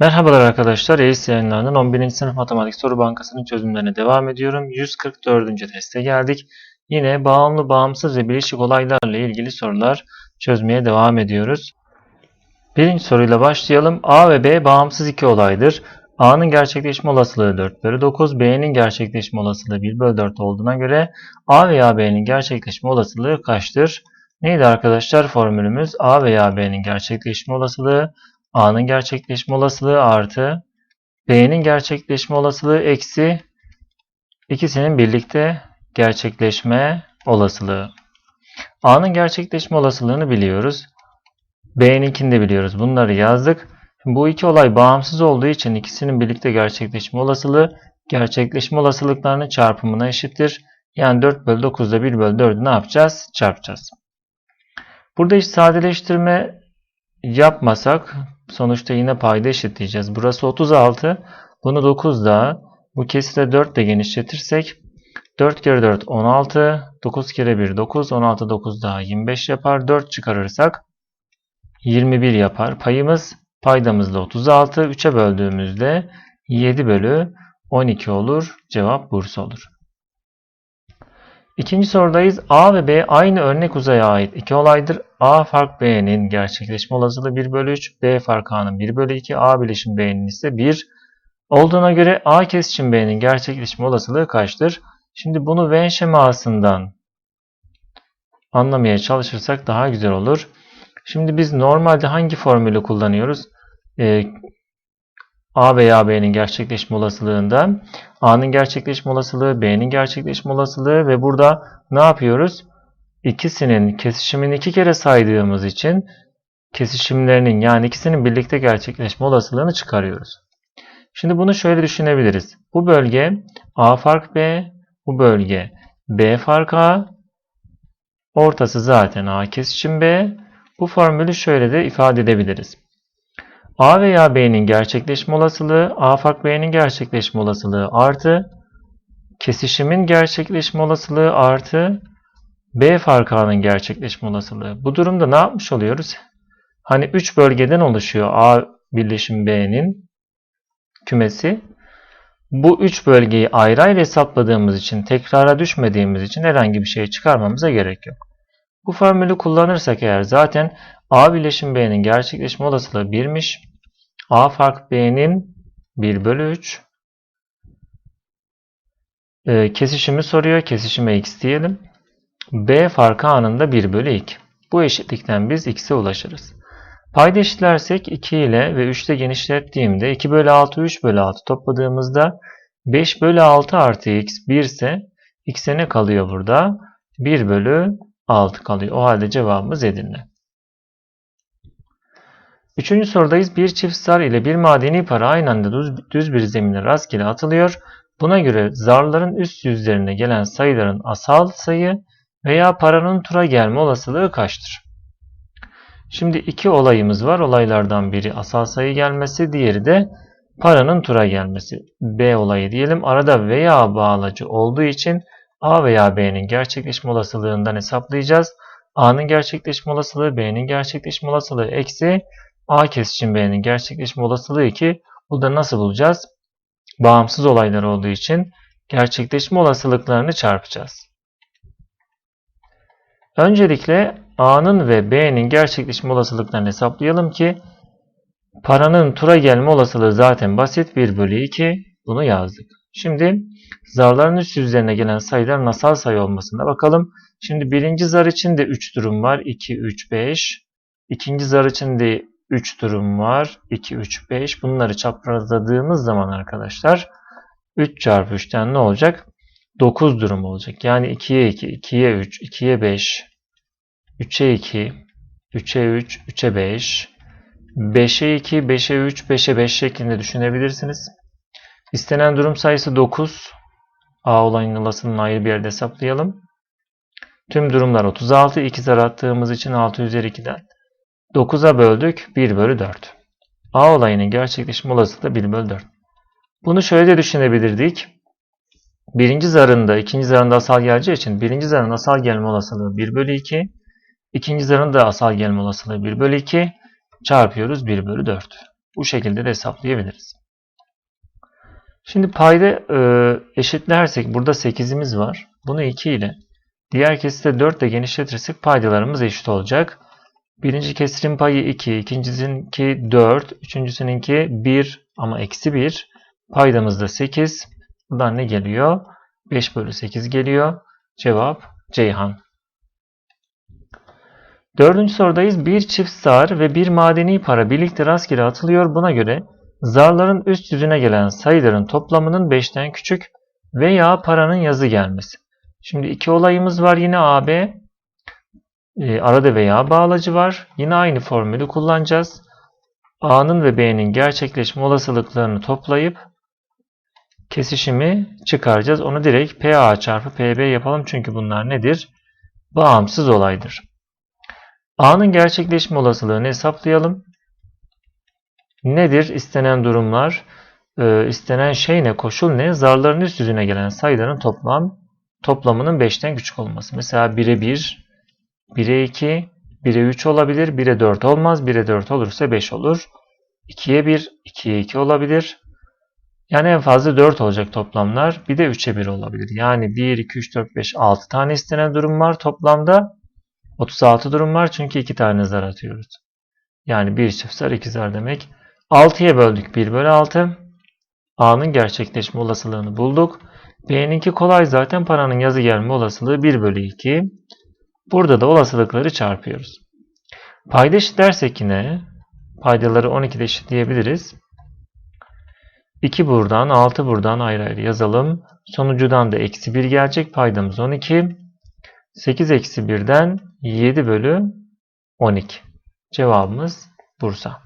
Merhabalar arkadaşlar. EYS yayınlarının 11. sınıf matematik soru bankasının çözümlerine devam ediyorum. 144. teste geldik. Yine bağımlı, bağımsız ve bileşik olaylarla ilgili sorular çözmeye devam ediyoruz. Birinci soruyla başlayalım. A ve B bağımsız iki olaydır. A'nın gerçekleşme olasılığı 4 bölü 9, B'nin gerçekleşme olasılığı 1 bölü 4 olduğuna göre A veya B'nin gerçekleşme olasılığı kaçtır? Neydi arkadaşlar formülümüz? A veya B'nin gerçekleşme olasılığı A'nın gerçekleşme olasılığı artı B'nin gerçekleşme olasılığı eksi ikisinin birlikte gerçekleşme olasılığı. A'nın gerçekleşme olasılığını biliyoruz. B'ninkini de biliyoruz. Bunları yazdık. Bu iki olay bağımsız olduğu için ikisinin birlikte gerçekleşme olasılığı gerçekleşme olasılıklarının çarpımına eşittir. Yani 4 bölü 9'da 1 bölü 4'ü ne yapacağız? Çarpacağız. Burada hiç sadeleştirme yapmasak sonuçta yine payda eşitleyeceğiz. Burası 36. Bunu 9 daha. Bu kesire 4 de genişletirsek 4 kere 4 16. 9 kere 1 9. 16 9 daha 25 yapar. 4 çıkarırsak 21 yapar. Payımız paydamız da 36. 3'e böldüğümüzde 7 bölü 12 olur. Cevap Bursa olur. İkinci sorudayız. A ve B aynı örnek uzaya ait iki olaydır. A fark B'nin gerçekleşme olasılığı 1 bölü 3, B fark A'nın 1 bölü 2, A bileşim B'nin ise 1 olduğuna göre A kesişim B'nin gerçekleşme olasılığı kaçtır? Şimdi bunu Venn şemasından anlamaya çalışırsak daha güzel olur. Şimdi biz normalde hangi formülü kullanıyoruz? Ee, A veya B'nin gerçekleşme olasılığında A'nın gerçekleşme olasılığı, B'nin gerçekleşme olasılığı ve burada ne yapıyoruz? İkisinin kesişimini iki kere saydığımız için kesişimlerinin yani ikisinin birlikte gerçekleşme olasılığını çıkarıyoruz. Şimdi bunu şöyle düşünebiliriz. Bu bölge A fark B, bu bölge B fark A, ortası zaten A kesişim B. Bu formülü şöyle de ifade edebiliriz. A veya B'nin gerçekleşme olasılığı, A fark B'nin gerçekleşme olasılığı artı, kesişimin gerçekleşme olasılığı artı, B fark A'nın gerçekleşme olasılığı. Bu durumda ne yapmış oluyoruz? Hani 3 bölgeden oluşuyor A birleşim B'nin kümesi. Bu 3 bölgeyi ayrı ayrı hesapladığımız için, tekrara düşmediğimiz için herhangi bir şey çıkarmamıza gerek yok. Bu formülü kullanırsak eğer zaten A birleşim B'nin gerçekleşme olasılığı 1'miş. A fark B'nin 1 bölü 3. Ee, kesişimi soruyor. Kesişime x diyelim. B farkı A'nın da 1 bölü 2. Bu eşitlikten biz x'e ulaşırız. Payda eşitlersek 2 ile ve 3 ile genişlettiğimde 2 bölü 6 3 bölü 6 topladığımızda 5 bölü 6 artı x 1 ise x'e ne kalıyor burada? 1 bölü 6 kalıyor. O halde cevabımız Edirne. Üçüncü sorudayız. Bir çift zar ile bir madeni para aynı anda düz, düz bir zemine rastgele atılıyor. Buna göre zarların üst yüzlerine gelen sayıların asal sayı veya paranın tura gelme olasılığı kaçtır? Şimdi iki olayımız var. Olaylardan biri asal sayı gelmesi, diğeri de paranın tura gelmesi. B olayı diyelim. Arada veya bağlacı olduğu için A veya B'nin gerçekleşme olasılığından hesaplayacağız. A'nın gerçekleşme olasılığı, B'nin gerçekleşme olasılığı eksi A kesişim B'nin gerçekleşme olasılığı 2. Burada nasıl bulacağız? Bağımsız olaylar olduğu için gerçekleşme olasılıklarını çarpacağız. Öncelikle A'nın ve B'nin gerçekleşme olasılıklarını hesaplayalım ki paranın tura gelme olasılığı zaten basit 1 bölü 2. Bunu yazdık. Şimdi zarların üst yüzlerine gelen sayıların asal sayı olmasına bakalım. Şimdi birinci zar için de 3 durum var. 2, 3, 5. İkinci zar için de 3 durum var. 2, 3, 5. Bunları çaprazladığımız zaman arkadaşlar 3 çarpı 3'ten ne olacak? 9 durum olacak. Yani 2'ye 2, 2'ye 3, 2'ye 5, 3'e 2, 3'e 3, 3'e 5, 5'e 2, 5'e 3, 5'e 5 şeklinde düşünebilirsiniz. İstenen durum sayısı 9. A olayın olasılığını ayrı bir yerde hesaplayalım. Tüm durumlar 36. 2 zar attığımız için 6 üzeri 2'den 9'a böldük 1 bölü 4. A olayının gerçekleşme olasılığı 1 bölü 4. Bunu şöyle de düşünebilirdik. Birinci zarında, ikinci zarında asal geleceği için birinci zarın asal gelme olasılığı 1 bölü 2. İkinci zarın da asal gelme olasılığı 1 bölü 2. Çarpıyoruz 1 bölü 4. Bu şekilde de hesaplayabiliriz. Şimdi payda e, eşitlersek burada 8'imiz var. Bunu 2 ile diğer kesite 4 ile genişletirsek paydalarımız eşit olacak. Birinci kesirin payı 2, ikincisininki 4, üçüncüsününki 1 ama eksi 1. Paydamız da 8. Buradan ne geliyor? 5 bölü 8 geliyor. Cevap Ceyhan. Dördüncü sorudayız. Bir çift zar ve bir madeni para birlikte rastgele atılıyor. Buna göre zarların üst yüzüne gelen sayıların toplamının 5'ten küçük veya paranın yazı gelmesi. Şimdi iki olayımız var yine AB. E, arada veya bağlacı var. Yine aynı formülü kullanacağız. A'nın ve B'nin gerçekleşme olasılıklarını toplayıp kesişimi çıkaracağız. Onu direkt PA çarpı PB yapalım. Çünkü bunlar nedir? Bağımsız olaydır. A'nın gerçekleşme olasılığını hesaplayalım. Nedir istenen durumlar? Ee, istenen şey ne? Koşul ne? Zarların üst yüzüne gelen sayıların toplam toplamının 5'ten küçük olması. Mesela 1'e 1, 1'e 2, 1'e 3 olabilir. 1'e 4 olmaz. 1'e 4 olursa 5 olur. 2'ye 1, 2'ye 2 olabilir. Yani en fazla 4 olacak toplamlar. Bir de 3'e 1 olabilir. Yani 1, 2, 3, 4, 5, 6 tane istenen durum var. Toplamda 36 durum var. Çünkü 2 tane zar atıyoruz. Yani 1 çift zar 2 zar demek. 6'ya böldük 1 bölü 6. A'nın gerçekleşme olasılığını bulduk. B'ninki kolay zaten paranın yazı gelme olasılığı 1 bölü 2. Burada da olasılıkları çarpıyoruz. Payda eşitlersek yine paydaları 12'de eşitleyebiliriz. 2 buradan 6 buradan ayrı ayrı yazalım. Sonucudan da eksi 1 gelecek. Paydamız 12. 8 eksi 1'den 7 bölü 12. Cevabımız Bursa.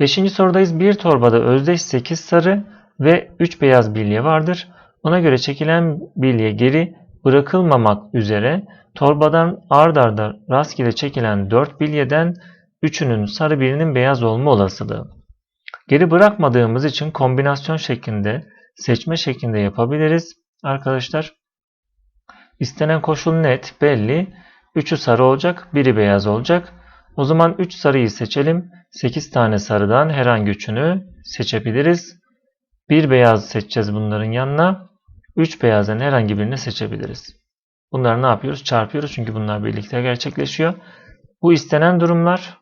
Beşinci sorudayız. Bir torbada özdeş 8 sarı ve 3 beyaz bilye vardır. Buna göre çekilen bilye geri bırakılmamak üzere torbadan ard arda rastgele çekilen 4 bilyeden 3'ünün sarı birinin beyaz olma olasılığı. Geri bırakmadığımız için kombinasyon şeklinde seçme şeklinde yapabiliriz. Arkadaşlar istenen koşul net belli. 3'ü sarı olacak, biri beyaz olacak. O zaman 3 sarıyı seçelim. 8 tane sarıdan herhangi üçünü seçebiliriz. Bir beyaz seçeceğiz bunların yanına. 3 beyazdan herhangi birini seçebiliriz. Bunları ne yapıyoruz? Çarpıyoruz çünkü bunlar birlikte gerçekleşiyor. Bu istenen durumlar.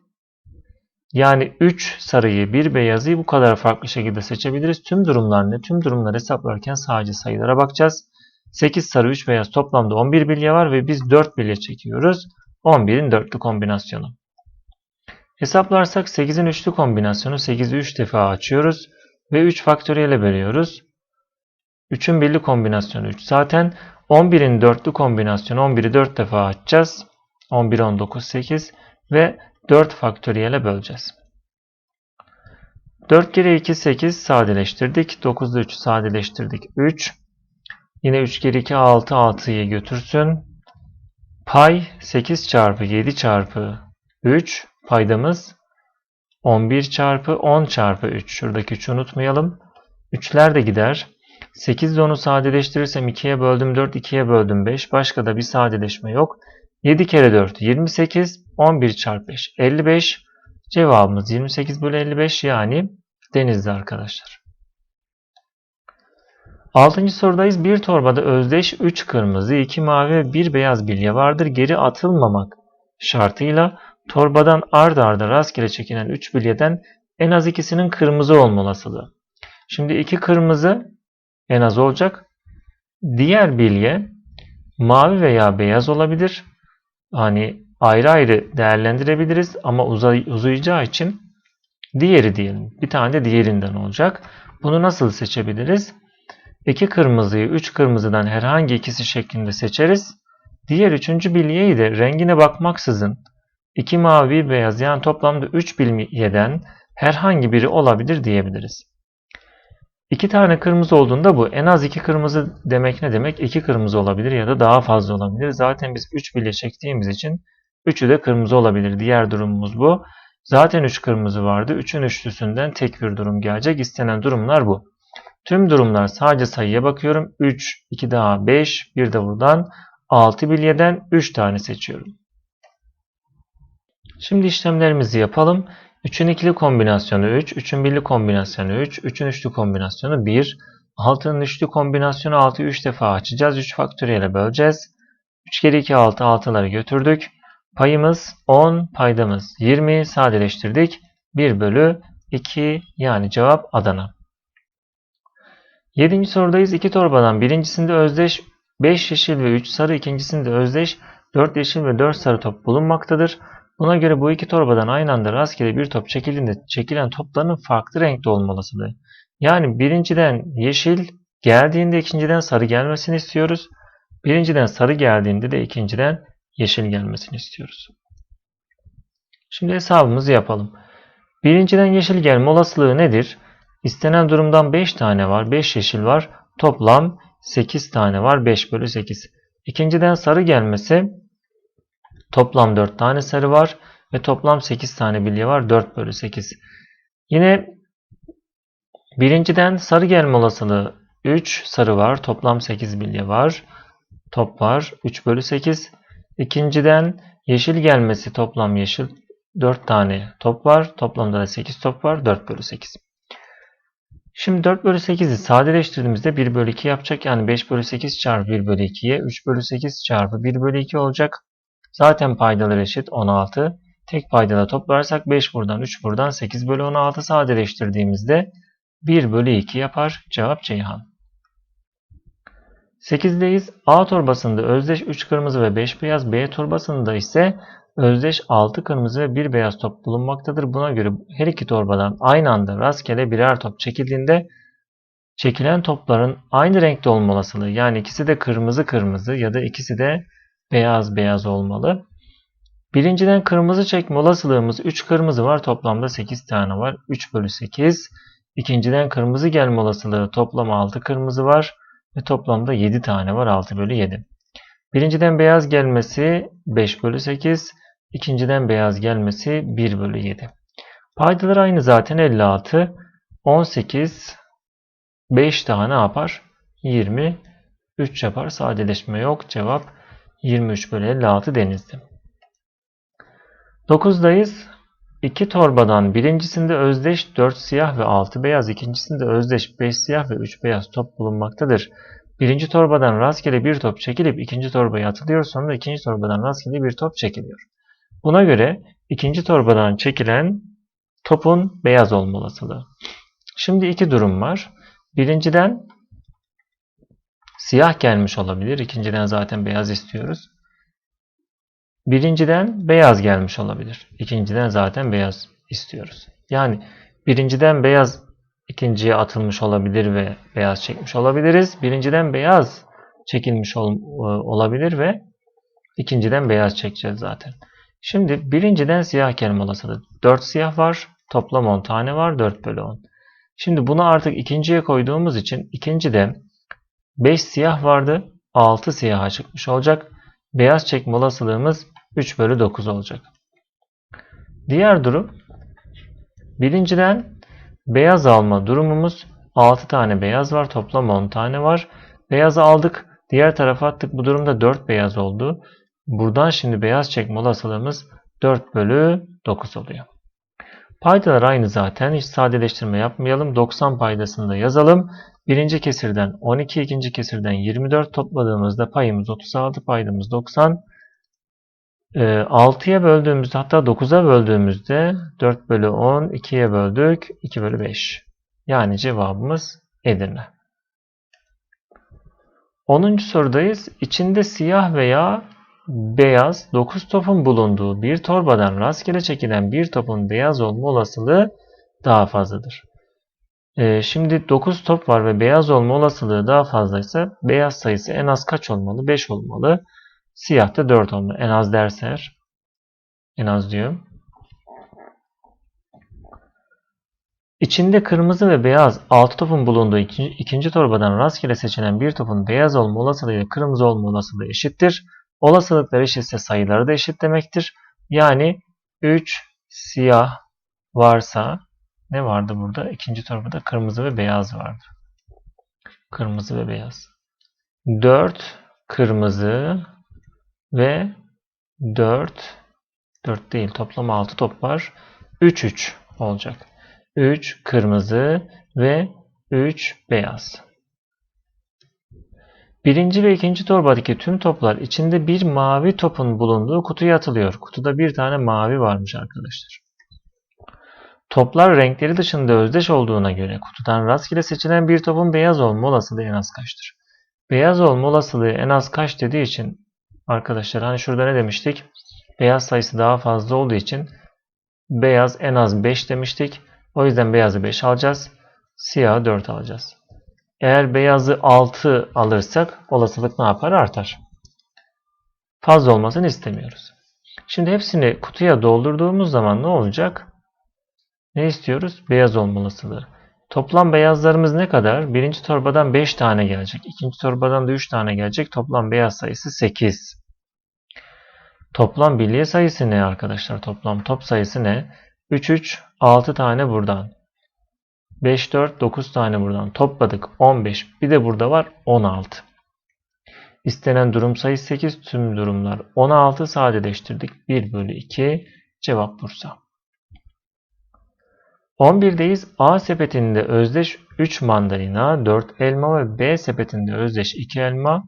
Yani 3 sarıyı, 1 beyazı bu kadar farklı şekilde seçebiliriz. Tüm durumlar ne? Tüm durumları hesaplarken sadece sayılara bakacağız. 8 sarı, 3 beyaz toplamda 11 bilye var ve biz 4 bilye çekiyoruz. 11'in dörtlü kombinasyonu. Hesaplarsak 8'in üçlü kombinasyonu 8'i 3 defa açıyoruz ve 3 faktöriyele bölüyoruz. 3'ün birli kombinasyonu 3. Zaten 11'in dörtlü kombinasyonu 11'i 4 defa açacağız. 11, 19, 8 ve 4 faktöriyele böleceğiz. 4 kere 2, 8 sadeleştirdik. 9'da 3 sadeleştirdik. 3. Yine 3 kere 2, 6, 6'yı götürsün. Pay 8 çarpı 7 çarpı 3 paydamız 11 çarpı 10 çarpı 3. Şuradaki 3'ü unutmayalım. 3'ler de gider. 8 ile onu sadeleştirirsem 2'ye böldüm 4, 2'ye böldüm 5. Başka da bir sadeleşme yok. 7 kere 4 28, 11 çarpı 5 55. Cevabımız 28 bölü 55 yani denizli arkadaşlar. Altıncı sorudayız. Bir torbada özdeş 3 kırmızı, 2 mavi ve 1 beyaz bilye vardır. Geri atılmamak şartıyla torbadan ard arda rastgele çekilen 3 bilyeden en az ikisinin kırmızı olma olasılığı. Şimdi 2 kırmızı en az olacak. Diğer bilye mavi veya beyaz olabilir. Hani ayrı ayrı değerlendirebiliriz ama uzay, uzayacağı için diğeri diyelim. Bir tane de diğerinden olacak. Bunu nasıl seçebiliriz? İki kırmızıyı üç kırmızıdan herhangi ikisi şeklinde seçeriz. Diğer üçüncü bilyeyi de rengine bakmaksızın iki mavi beyaz yani toplamda üç bilyeden herhangi biri olabilir diyebiliriz. İki tane kırmızı olduğunda bu. En az iki kırmızı demek ne demek? İki kırmızı olabilir ya da daha fazla olabilir. Zaten biz üç bilye çektiğimiz için üçü de kırmızı olabilir. Diğer durumumuz bu. Zaten üç kırmızı vardı. Üçün üçlüsünden tek bir durum gelecek. İstenen durumlar bu. Tüm durumlar sadece sayıya bakıyorum. 3, 2 daha 5, bir de buradan 6 bilyeden 3 tane seçiyorum. Şimdi işlemlerimizi yapalım. 3'ün ikili kombinasyonu 3, 3'ün birli kombinasyonu 3, 3'ün üçlü kombinasyonu 1, 6'nın üçlü kombinasyonu 6'yı 3 defa açacağız. 3 faktöriyele böleceğiz. 3 kere 2 6, 6'ları götürdük. Payımız 10, paydamız 20 sadeleştirdik. 1 bölü 2 yani cevap Adana. 7. sorudayız. 2 torbadan birincisinde özdeş 5 yeşil ve 3 sarı, ikincisinde özdeş 4 yeşil ve 4 sarı top bulunmaktadır. Buna göre bu iki torbadan aynı anda rastgele bir top çekildiğinde çekilen topların farklı renkte olmalısıdır. Yani birinciden yeşil geldiğinde ikinciden sarı gelmesini istiyoruz. Birinciden sarı geldiğinde de ikinciden yeşil gelmesini istiyoruz. Şimdi hesabımızı yapalım. Birinciden yeşil gelme olasılığı nedir? İstenen durumdan 5 tane var. 5 yeşil var. Toplam 8 tane var. 5 bölü 8. İkinciden sarı gelmesi toplam 4 tane sarı var. Ve toplam 8 tane bilye var. 4 bölü 8. Yine birinciden sarı gelme olasılığı 3 sarı var. Toplam 8 bilye var. Top var. 3 bölü 8. İkinciden yeşil gelmesi toplam yeşil 4 tane top var. Toplamda da 8 top var. 4 bölü 8. Şimdi 4 bölü 8'i sadeleştirdiğimizde 1 bölü 2 yapacak. Yani 5 bölü 8 çarpı 1 bölü 2'ye 3 bölü 8 çarpı 1 bölü 2 olacak. Zaten paydalar eşit 16. Tek paydada toplarsak 5 buradan 3 buradan 8 bölü 16 sadeleştirdiğimizde 1 bölü 2 yapar. Cevap Ceyhan. 8'deyiz. A torbasında özdeş 3 kırmızı ve 5 beyaz. B torbasında ise özdeş 6 kırmızı ve 1 beyaz top bulunmaktadır. Buna göre her iki torbadan aynı anda rastgele birer top çekildiğinde çekilen topların aynı renkte olma olasılığı yani ikisi de kırmızı kırmızı ya da ikisi de beyaz beyaz olmalı. Birinciden kırmızı çekme olasılığımız 3 kırmızı var. Toplamda 8 tane var. 3 bölü 8. İkinciden kırmızı gelme olasılığı toplam 6 kırmızı var. Ve toplamda 7 tane var. 6 bölü 7. Birinciden beyaz gelmesi 5 bölü 8. İkinciden beyaz gelmesi 1 bölü 7. Paydalar aynı zaten 56. 18 5 tane yapar? 23 yapar. Sadeleşme yok. Cevap 23 bölü 56 denizli. 9'dayız. İki torbadan birincisinde özdeş 4 siyah ve 6 beyaz, ikincisinde özdeş 5 siyah ve 3 beyaz top bulunmaktadır. Birinci torbadan rastgele bir top çekilip ikinci torbaya atılıyor. Sonra ikinci torbadan rastgele bir top çekiliyor. Buna göre ikinci torbadan çekilen topun beyaz olma olasılığı. Şimdi iki durum var. Birinciden siyah gelmiş olabilir. İkinciden zaten beyaz istiyoruz. Birinciden beyaz gelmiş olabilir. İkinciden zaten beyaz istiyoruz. Yani birinciden beyaz ikinciye atılmış olabilir ve beyaz çekmiş olabiliriz. Birinciden beyaz çekilmiş ol, olabilir ve ikinciden beyaz çekeceğiz zaten. Şimdi birinciden siyah gelme olasılığı. 4 siyah var. Toplam 10 tane var. 4 bölü 10. Şimdi bunu artık ikinciye koyduğumuz için ikincide 5 siyah vardı. 6 siyaha çıkmış olacak. Beyaz çekme olasılığımız 3 bölü 9 olacak. Diğer durum birinciden beyaz alma durumumuz 6 tane beyaz var. Toplam 10 tane var. Beyazı aldık. Diğer tarafa attık. Bu durumda 4 beyaz oldu. Buradan şimdi beyaz çekme olasılığımız 4 bölü 9 oluyor. Paydalar aynı zaten. Hiç sadeleştirme yapmayalım. 90 paydasını da yazalım. Birinci kesirden 12, ikinci kesirden 24 topladığımızda payımız 36, paydamız 90. 6'ya böldüğümüzde hatta 9'a böldüğümüzde 4 bölü 10, 2'ye böldük 2 bölü 5. Yani cevabımız Edirne. 10. sorudayız. İçinde siyah veya beyaz 9 topun bulunduğu bir torbadan rastgele çekilen bir topun beyaz olma olasılığı daha fazladır. Ee, şimdi 9 top var ve beyaz olma olasılığı daha fazlaysa beyaz sayısı en az kaç olmalı? 5 olmalı. Siyah da 4 olmalı. En az derser. En az diyorum. İçinde kırmızı ve beyaz 6 topun bulunduğu ikinci, ikinci torbadan rastgele seçilen bir topun beyaz olma olasılığı ile kırmızı olma olasılığı eşittir. Olasılıklar eşitse sayıları da eşit demektir. Yani 3 siyah varsa ne vardı burada? İkinci torbada kırmızı ve beyaz vardı. Kırmızı ve beyaz. 4 kırmızı ve 4 4 değil. Toplam 6 top var. 3 3 olacak. 3 kırmızı ve 3 beyaz. Birinci ve ikinci torbadaki tüm toplar içinde bir mavi topun bulunduğu kutuya atılıyor. Kutuda bir tane mavi varmış arkadaşlar. Toplar renkleri dışında özdeş olduğuna göre kutudan rastgele seçilen bir topun beyaz olma olasılığı en az kaçtır? Beyaz olma olasılığı en az kaç dediği için arkadaşlar hani şurada ne demiştik? Beyaz sayısı daha fazla olduğu için beyaz en az 5 demiştik. O yüzden beyazı 5 alacağız. Siyahı 4 alacağız. Eğer beyazı 6 alırsak olasılık ne yapar? Artar. Fazla olmasını istemiyoruz. Şimdi hepsini kutuya doldurduğumuz zaman ne olacak? Ne istiyoruz? Beyaz olma olasılığı. Toplam beyazlarımız ne kadar? Birinci torbadan 5 tane gelecek. ikinci torbadan da 3 tane gelecek. Toplam beyaz sayısı 8. Toplam bilye sayısı ne arkadaşlar? Toplam top sayısı ne? 3 3 6 tane buradan. 5 4 9 tane buradan. Topladık 15. Bir de burada var 16. İstenen durum sayısı 8. Tüm durumlar 16 sadeleştirdik. 1 bölü 2 cevap Bursa. 11'deyiz. A sepetinde özdeş 3 mandalina, 4 elma ve B sepetinde özdeş 2 elma,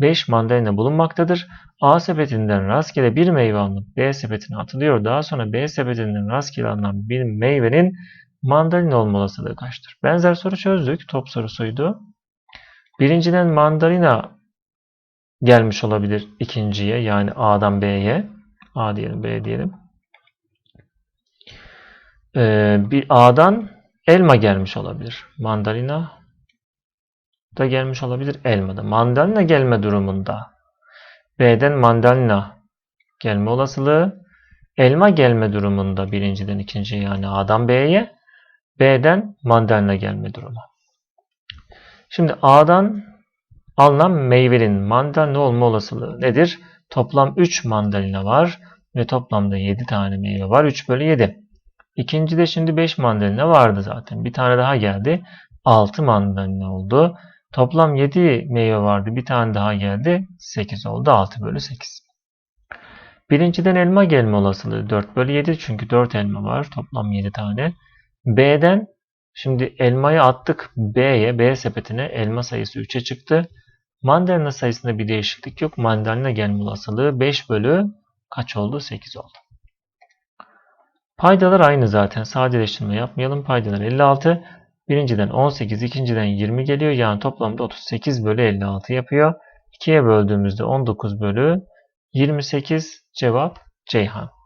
5 mandalina bulunmaktadır. A sepetinden rastgele bir meyve alınıp B sepetine atılıyor. Daha sonra B sepetinden rastgele alınan bir meyvenin mandalina olma olasılığı kaçtır? Benzer soru çözdük. Top sorusuydu. Birinciden mandalina gelmiş olabilir ikinciye yani A'dan B'ye. A diyelim B diyelim. Ee, bir A'dan elma gelmiş olabilir. Mandalina da gelmiş olabilir elmada. Mandalina gelme durumunda B'den mandalina gelme olasılığı elma gelme durumunda birinciden ikinciye yani A'dan B'ye B'den mandalina gelme durumu. Şimdi A'dan alınan meyvenin mandalina olma olasılığı nedir? Toplam 3 mandalina var ve toplamda 7 tane meyve var. 3 bölü 7. İkincide şimdi 5 mandalina vardı zaten. Bir tane daha geldi. 6 mandalina oldu. Toplam 7 meyve vardı. Bir tane daha geldi. 8 oldu. 6 bölü 8. Birinciden elma gelme olasılığı 4 bölü 7. Çünkü 4 elma var. Toplam 7 tane. B'den şimdi elmayı attık B'ye. B sepetine elma sayısı 3'e çıktı. Mandalina sayısında bir değişiklik yok. Mandalina gelme olasılığı 5 bölü kaç oldu? 8 oldu. Paydalar aynı zaten. Sadeleştirme yapmayalım. Paydalar 56. Birinciden 18, ikinciden 20 geliyor. Yani toplamda 38 bölü 56 yapıyor. 2'ye böldüğümüzde 19 bölü 28 cevap Ceyhan.